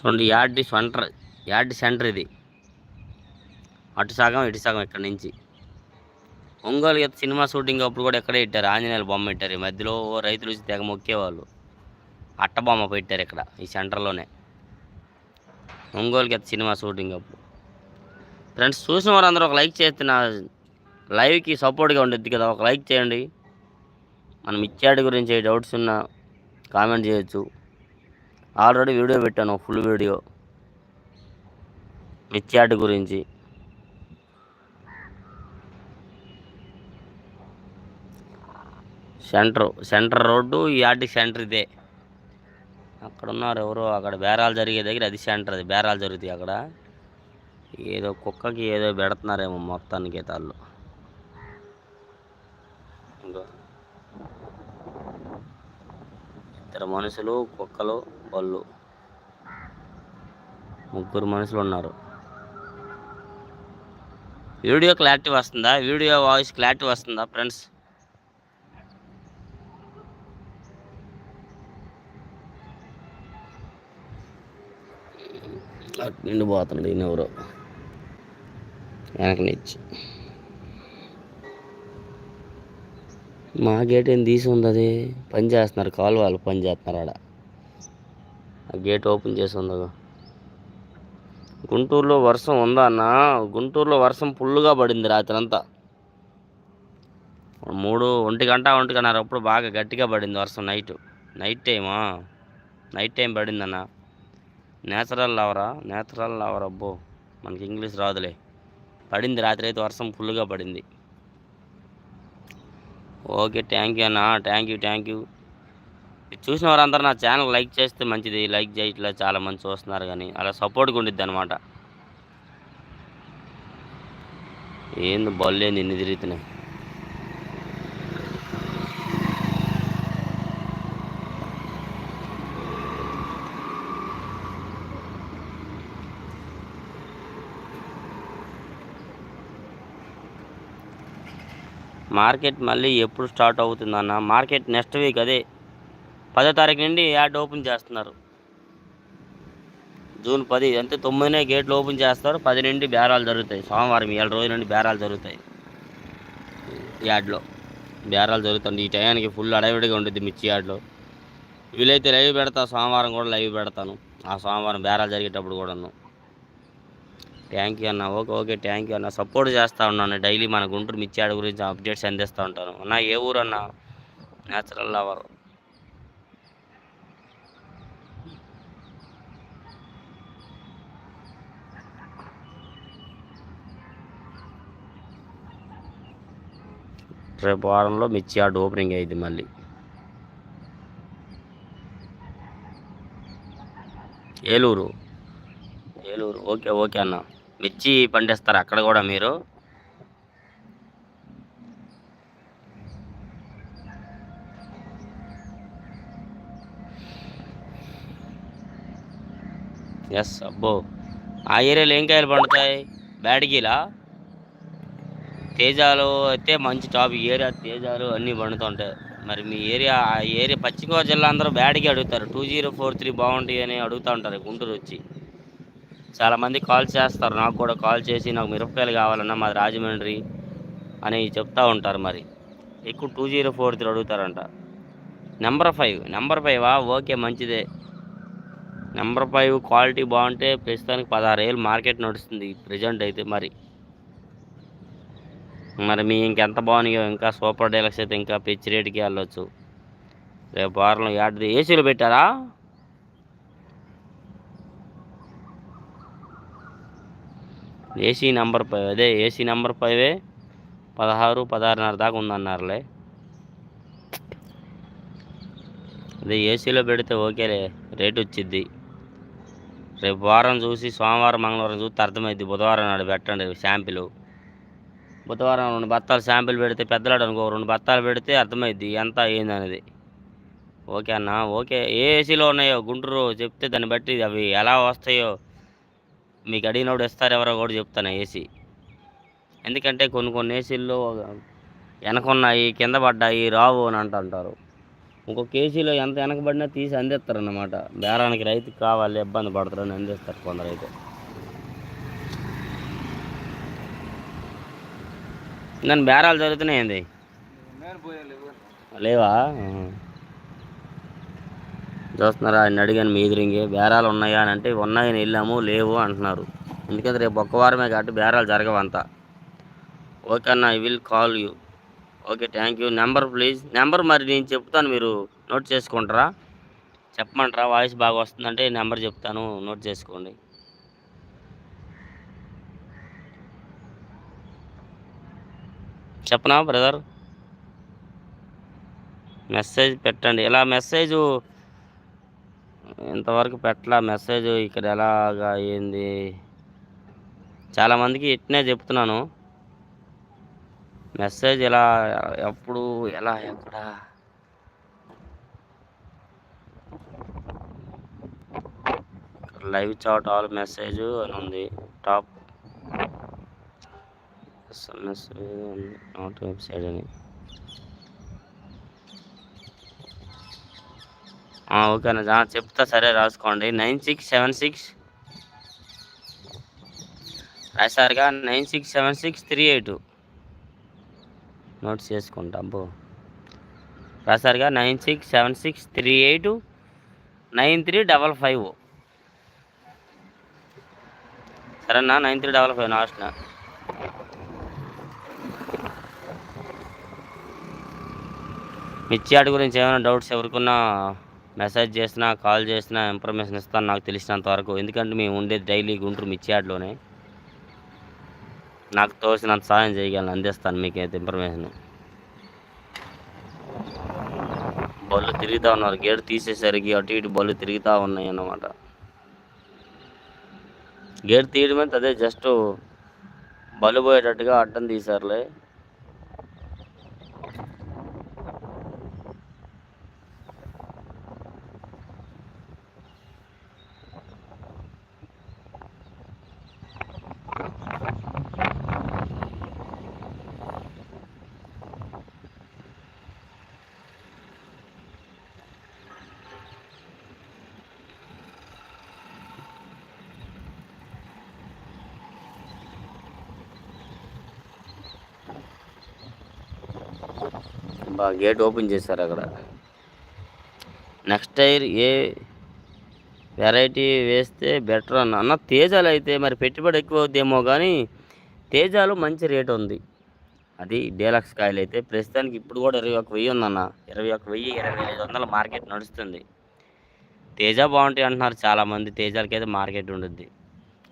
చూడండి yard centre yard centre ఇది. అటు సగం ఇటు సగం ఇక్కడ నుంచి. ఒంగోలు సినిమా షూటింగ్ అప్పుడు కూడా ఇక్కడే పెట్టారు ఆంజనేయుల బొమ్మ పెట్టారు. ఈ మధ్యలో రైతులు వచ్చి తెగ మొక్కేవాళ్ళు. అట్ట బొమ్మ పెట్టారు ఇక్కడ ఈ సెంటర్లోనే. ఒంగోలు సినిమా షూటింగ్ అప్పుడు. ఫ్రెండ్స్ చూసిన వారందరూ ఒక లైక్ చేస్తే నా లైవ్కి సపోర్ట్గా ఉండేది కదా ఒక లైక్ చేయండి. మనం ఇచ్చాడు గురించి డౌట్స్ ఉన్నా కామెంట్ చేయొచ్చు. ఆల్రెడీ వీడియో పెట్టాను ఫుల్ వీడియో. మిర్చాడ్ గురించి. సెంటర్ సెంటర్ రోడ్డు ఈ ఆటి సెంటర్ ఇదే. అక్కడ ఉన్నారు ఎవరో అక్కడ బేరాలు జరిగే దగ్గర అది సెంటర్ అది బేరాలు జరుగుతాయి అక్కడ. ఏదో కుక్కకి ఏదో పెడుతున్నారేమో మొత్తానికి తాళ్ళు. ఇంకో ఇద్దరు మనుషులు కుక్కలు బళ్ళు. ముగ్గురు మనుషులు ఉన్నారు. వీడియో క్లారిటీ వస్తుందా? వీడియో వాయిస్ క్లారిటీ వస్తుందా ఫ్రెండ్స్? నిండిపోతున్నాడు నుండి ఈయన ఎవరో. వెనక నుంచి. మా గేట్ ఏం తీసి ఉంది అది పని చేస్తున్నారు కాలు వాళ్ళు పని చేస్తున్నారు ఆడ. ఆ గేట్ ఓపెన్ చేసి ఉంది గుంటూరులో వర్షం ఉందా అన్న? గుంటూరులో వర్షం ఫుల్గా పడింది రాత్రి అంతా. మూడు ఒంటి గంట ఒంటి అప్పుడు బాగా గట్టిగా పడింది వర్షం నైట్ నైట్ టైమా నైట్ టైం పడిందన్న నేచురల్ లవరా? నేచురల్ లవర్ అబ్బో. మనకి ఇంగ్లీష్ రాదులే. పడింది రాత్రి అయితే వర్షం ఫుల్గా పడింది. ఓకే థ్యాంక్ యూ అన్న థ్యాంక్ యూ థ్యాంక్ యూ చూసిన వారందరూ నా ఛానల్ లైక్ చేస్తే మంచిది లైక్ చేయట్లే చాలా మంది చూస్తున్నారు కానీ అలా సపోర్ట్గా ఉండిద్ది అనమాట ఏంది బల్లే నిన్ను తిరుగుతున్నాయి. మార్కెట్ మళ్ళీ ఎప్పుడు స్టార్ట్ అవుతుందన్న మార్కెట్ నెక్స్ట్ వీక్ అదే. పదో తారీఖు నుండి యాడ్ ఓపెన్ చేస్తున్నారు. జూన్ పది అంటే తొమ్మిదినే గేట్లు ఓపెన్ చేస్తారు. పది నుండి బేరాలు జరుగుతాయి. సోమవారం ఏడు రోజుల నుండి బేరాలు జరుగుతాయి. యాడ్లో బేరాలు జరుగుతుంది ఈ టయానికి ఫుల్ అడవిడిగా ఉంటుంది మిర్చి యాడ్లో. వీలైతే లైవ్ పెడతా. సోమవారం కూడా లైవ్ పెడతాను. ఆ సోమవారం బేరాలు జరిగేటప్పుడు కూడాను. థ్యాంక్ యూ అన్న. ఓకే ఓకే థ్యాంక్ యూ అన్న. సపోర్ట్ చేస్తూ ఉన్నాను. డైలీ మన గుంటూరు మిర్చాడు గురించి అప్డేట్స్ అందిస్తూ ఉంటాను. అన్న ఏ ఊరు అన్న న్యాచురల్ లవర్ రేపు వారంలో మిర్చి ఓపెనింగ్ అయ్యింది మళ్ళీ. ఏలూరు? ఏలూరు. ఓకే ఓకే అన్న. మిర్చి పండిస్తారు అక్కడ కూడా మీరు? ఎస్ అబ్బో. ఆ ఏరియాలో ఏం కాయలు పండుతాయి? బ్యాడిగీలా? తేజాలు అయితే మంచి టాప్. ఈ ఏరియా తేజాలు అన్నీ పండుతుంటాయి. మరి మీ ఏరియా ఆ ఏరియా పశ్చిమ గోదావరి జిల్లా అందరూ బ్యాడ్కి అడుగుతారు. టూ జీరో ఫోర్ త్రీ బాగుంటాయి అని అడుగుతూ ఉంటారు గుంటూరు వచ్చి. చాలామంది కాల్ చేస్తారు. నాకు కూడా కాల్ చేసి నాకు మిరపకాయలు కావాలన్నా మాది రాజమండ్రి అని చెప్తా ఉంటారు మరి. ఎక్కువ టూ జీరో ఫోర్ త్రీ అడుగుతారంట. నెంబర్ ఫైవ్ నెంబర్ ఫైవా ఓకే మంచిదే. నెంబర్ ఫైవ్ క్వాలిటీ బాగుంటే ప్రస్తుతానికి పదహారు వేలు మార్కెట్ నడుస్తుంది ప్రజెంట్ అయితే మరి. మరి మీ ఇంకెంత బాగున్నాయో ఇంకా సూపర్ డీలక్స్ అయితే ఇంకా పిచ్చి రేటుకి వెళ్ళొచ్చు. రేపు వారంలో యాడ్ది ఏసీలు పెట్టారా? ఏసీ నెంబర్ ఫైవ్ అదే ఏసీ నెంబర్ ఫైవే పదహారు పదహారున్నర దాకా ఉందన్నారులే. అదే ఏసీలో పెడితే ఓకేలే రేట్ వచ్చిద్ది. రేపు వారం చూసి సోమవారం మంగళవారం చూస్తే అర్థమైద్ది. బుధవారం నాడు పెట్టండి శాంపిల్. బుధవారం రెండు బత్తాలు శాంపిల్ పెడితే పెద్దలాడు అనుకో రెండు బత్తాలు పెడితే అర్థమైద్ది ఎంత ఏంది అనేది. ఓకే అన్న ఓకే. ఏ ఏసీలో ఉన్నాయో గుంటూరు చెప్తే దాన్ని బట్టి అవి ఎలా వస్తాయో మీకు అడిగినప్పుడు ఇస్తారు ఎవరో కూడా చెప్తాను ఏసీ ఎందుకంటే కొన్ని కొన్ని ఏసీల్లో వెనకున్నాయి కింద పడ్డాయి రావు అని అంటుంటారు ఇంకో కేజీలో ఎంత వెనకబడినా తీసి అందిస్తారన్నమాట. బేరానికి రైతుకి కావాలి ఇబ్బంది పడతారని అందిస్తారు కొందరు అయితే. నన్ను బేరాలు జరుగుతున్నాయండి నేను పోయాలి లేవా. చూస్తున్నారా? ఆయన అడిగాను మీ ఎదురింగే బేరాలు ఉన్నాయా? అని అంటే ఉన్నాయని వెళ్ళాము లేవు అంటున్నారు. ఎందుకంటే రేపు ఒక్క వారమే కాబట్టి బేరాలు జరగవంతా. ఓకే అన్న I will call you. Okay thank you. Number please. Number మరి నేను చెప్తాను మీరు నోట్ చేసుకుంటారా? చెప్పమంటారా? వాయిస్ బాగా వస్తుందంటే నెంబర్ చెప్తాను నోట్ చేసుకోండి. చెప్పనా బ్రదర్? మెసేజ్ పెట్టండి. ఇలా మెసేజ్? ఇంతవరకు పెట్టలా మెసేజ్ ఇక్కడ ఎలాగా ఏంది? చాలామందికి ఇట్నే చెప్తున్నాను. మెసేజ్ ఎలా ఎప్పుడు ఎలా ఎక్కడ? లైవ్ చాట్ ఆల్ మెసేజ్ అని ఉంది. టాప్. ఎస్ఎంఎస్ నాట్ వెబ్సైట్ అని. ఓకేనా చెప్తా సరే రాసుకోండి. Nine six seven six రాశారుగా. Nine six seven six three eight notes చేసుకుంటా అబ్బో. రాశారుగా. Nine six seven six three eight nine three double five సరేనా? Nine three double five last మిర్చి యాడ్ గురించి ఏమైనా డౌట్స్ ఎవరికన్నా మెసేజ్ చేసినా కాల్ చేసినా ఇన్ఫర్మేషన్ ఇస్తాను నాకు తెలిసినంత వరకు. ఎందుకంటే మేము ఉండేది డైలీ గుంటూరు మిర్చియాడ్లోనే. నాకు తోచినంత సహాయం చేయగలను అందిస్తాను మీకైతే ఇన్ఫర్మేషన్. బళ్ళు తిరుగుతూ ఉన్నారు. గేట్ తీసేసరికి అటు ఇటు బళ్ళు తిరుగుతూ ఉన్నాయి అన్నమాట. గేట్ తీయడమే అదే జస్ట్ బళ్ళు పోయేటట్టుగా అడ్డం తీశారులే. బాగా గేట్ ఓపెన్ చేశారు అక్కడ. నెక్స్ట్ టైర్ ఏ వెరైటీ వేస్తే బెటర్ అన్న. అన్న తేజాలు అయితే మరి పెట్టుబడి ఎక్కువ అవుద్దేమో కానీ తేజాలు మంచి రేట్ ఉంది. అది డీలక్స్ కాయలు అయితే ప్రస్తుతానికి ఇప్పుడు కూడా ఇరవై ఒక వెయ్యి ఉందన్న. ఇరవై ఒక వెయ్యి ఇరవై ఐదు వందల మార్కెట్ నడుస్తుంది. తేజ బాగుంటాయి అంటున్నారు చాలామంది. తేజాలకైతే మార్కెట్ ఉంటుంది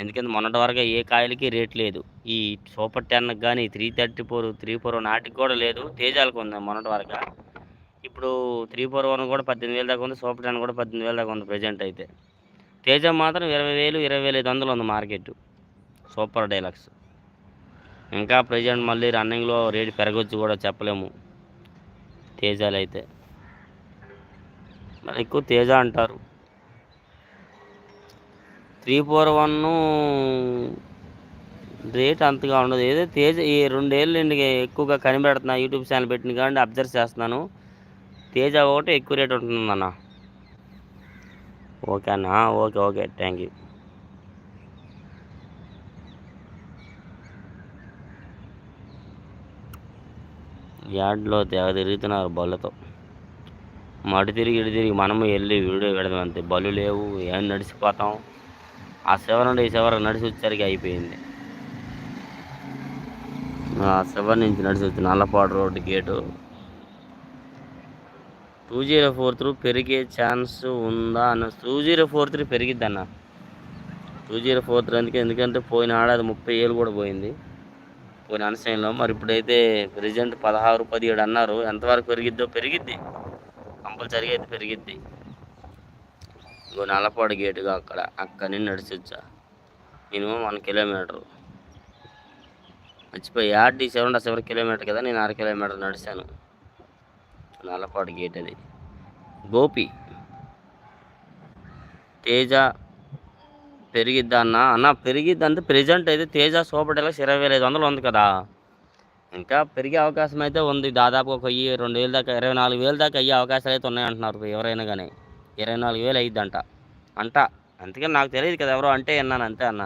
ఎందుకంటే మొన్నటి వరకు ఏ కాయలకి రేట్ లేదు. ఈ సూపర్ టెన్కి కానీ three thirty four three four నాటికి కూడా లేదు. తేజాలకు ఉంది మొన్నటి వరకు. ఇప్పుడు త్రీ ఫోర్ వన్ కూడా పద్దెనిమిది వేల దాకా ఉంది. సూపర్ టెన్ కూడా పద్దెనిమిది వేల దాకా ఉంది ప్రజెంట్ అయితే. తేజ మాత్రం ఇరవై వేలు ఇరవై వేల ఐదు వందలు ఉంది మార్కెట్. సూపర్ డైలాక్స్ ఇంకా ప్రజెంట్ మళ్ళీ రన్నింగ్లో రేట్ పెరగవచ్చు కూడా చెప్పలేము. తేజాలు అయితే మరి ఎక్కువ తేజ అంటారు. త్రీ ఫోర్ వన్ రేట్ అంతగా ఉండదు. ఏదో తేజ ఈ రెండేళ్ళు ఎక్కువగా కనిపెడుతున్నా యూట్యూబ్ ఛానల్ పెట్టిన కానీ అబ్జర్వ్ చేస్తున్నాను. తేజ ఒకటి ఎక్కువ రేట్ ఉంటుందన్న. ఓకే అన్న. Okay okay. థ్యాంక్ యూ యాడ్లో తెగ తిరుగుతున్నారు బళ్ళతో. మడి తిరిగి ఇటు తిరిగి మనము వెళ్ళి వీడియో పెడదాం అంతే. బళ్ళు లేవు ఏం నడిచిపోతాం. ఆ శివ నుండి ఈ శివర్ నడిచి వచ్చేసరికి అయిపోయింది. ఆ శివ నుంచి నడిచి వచ్చి Nallapadu road gate. Two zero four through పెరిగే ఛాన్స్ ఉందా అన్న టూ జీరో ఫోర్ త్రీ పెరిగిద్ది అన్న. టూ జీరో ఫోర్ త్రీ అందుకే ఎందుకంటే పోయిన ఆడాది ముప్పై ఏళ్ళు కూడా పోయింది. పోయిన అనసయంలో మరి ఇప్పుడైతే ప్రజెంట్ పదహారు పదిహేడు అన్నారు. ఎంతవరకు పెరిగిద్దో పెరిగిద్ది. కంపల్సరీగా అయితే పెరిగిద్ది. ఇంకో నల్లపాడు గేటుగా అక్కడ అక్కడి నడిచొచ్చా. Minimum one kilometre. మర్చిపోయి ఆర్డీ సెవెన్ సెవెన్ కిలోమీటర్ కదా నేను అర కిలోమీటర్ నడిచాను. నల్లపాడు గేట్ అది. గోపి తేజ పెరిగిద్దా అన్న? అన్న పెరిగిద్ది అంటే ప్రజెంట్ అయితే తేజ సూపర్ డీలక్స్ ఇరవై వేల ఐదు వందలు ఉంది కదా. ఇంకా పెరిగే అవకాశం అయితే ఉంది. దాదాపు ఒక వెయ్యి రెండు వేలు దాకా ఇరవై నాలుగు వేలు దాకా అయ్యే అవకాశాలు అయితే ఉన్నాయి అంటున్నారు ఎవరైనా కానీ. ఇరవై నాలుగు వేలు అయ్యిద్దంట అంట. అందుకని నాకు తెలియదు కదా ఎవరో అంటే అన్నాను అంతే అన్న.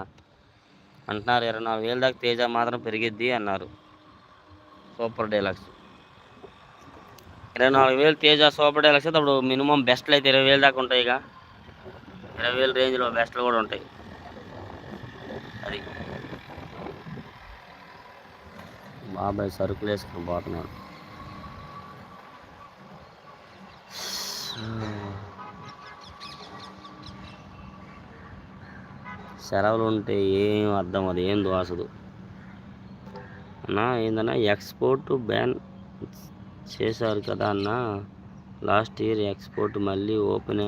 అంటున్నారు ఇరవై నాలుగు వేలు దాకా తేజ మాత్రం పెరిగిద్ది అన్నారు. Super deluxe. ఇరవై నాలుగు వేలు తేజ సూపర్ డైలాక్స్ అయితే అప్పుడు మినిమం బెస్ట్లు అయితే ఇరవై వేలు దాకా ఉంటాయి ఇక ఇరవై వేల రేంజ్లో బెస్ట్లు కూడా ఉంటాయి. అది. బాబాయ్ సరుకులు వేసుకుని పోతున్నాడు. సెలవులు ఉంటే ఏం అర్థం అది? ఏం దోసదు అన్న ఏందన్నా ఎక్స్పోర్ట్ బ్యాన్ చేశారు కదా అన్న? లాస్ట్ ఇయర్ ఎక్స్పోర్ట్ మళ్ళీ ఓపెన్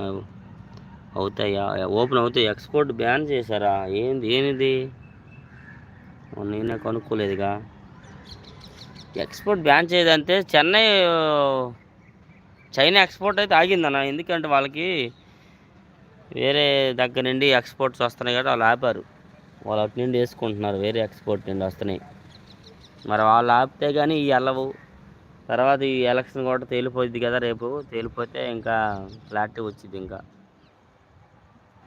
అవుతాయా? ఓపెన్ అవుతాయి. ఎక్స్పోర్ట్ బ్యాన్ చేశారా? ఏంది ఏనిది నేనే కనుక్కోలేదుగా. ఎక్స్పోర్ట్ బ్యాన్ చేయదంటే చెన్నై చైనా ఎక్స్పోర్ట్ అయితే ఆగిందన్న. ఎందుకంటే వాళ్ళకి వేరే దగ్గర నుండి ఎక్స్పోర్ట్స్ వస్తున్నాయి కాబట్టి వాళ్ళు ఆపారు. వాళ్ళు అటు నుండి వేసుకుంటున్నారు వేరే ఎక్స్పోర్ట్ నుండి వస్తున్నాయి. మరి వాళ్ళు ఆపితే కానీ ఈ వెళ్ళవు. తర్వాత ఈ ఎలక్షన్ కూడా తేలిపోద్ది కదా రేపు. తేలిపోతే ఇంకా క్లారిటీ వచ్చింది ఇంకా.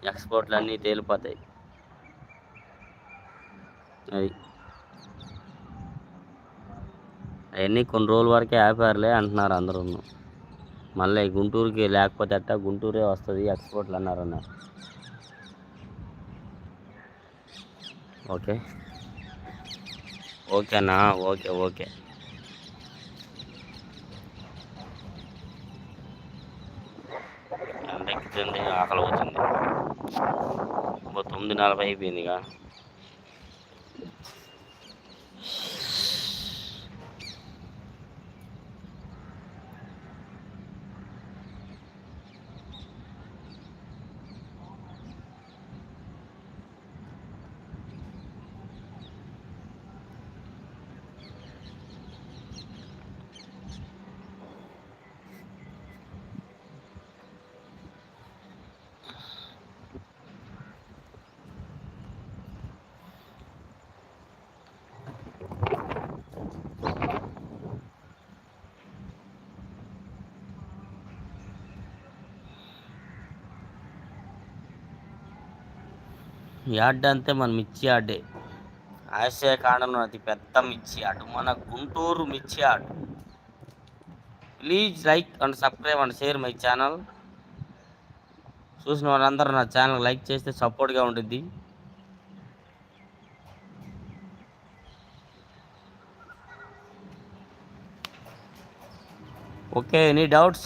ఎక్స్పోర్ట్లు అన్నీ తేలిపోతాయి. అది. అవన్నీ కొన్ని రోజుల వరకే ఆపారులే అంటున్నారు అందరూ మళ్ళీ గుంటూరుకి లేకపోతే అట్ట గుంటూరే వస్తుంది ఎక్స్పోర్ట్లు అన్నారు అన్నారు ఓకే ఓకేనా ఓకే ఓకే. ఎంత ఎక్కుతుంది ఆకలి అవుతుంది తొమ్మిది నలభై అయిపోయిందిగా. యార్డ్ అంతే మన మిర్చి యార్డే ఆసియా ఖండంలో అతి పెద్ద మిర్చి యార్డ్ మన గుంటూరు మిర్చి yard please like and subscribe and share my channel. చూసిన వాళ్ళందరూ నా ఛానల్ లైక్ చేస్తే సపోర్ట్గా ఉంటుంది ఓకే ఎనీ డౌట్స్?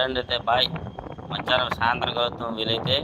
సరే అండి అయితే బాయ్. మధ్యాహ్నం సాయంత్రం కలుగుతాం వీలైతే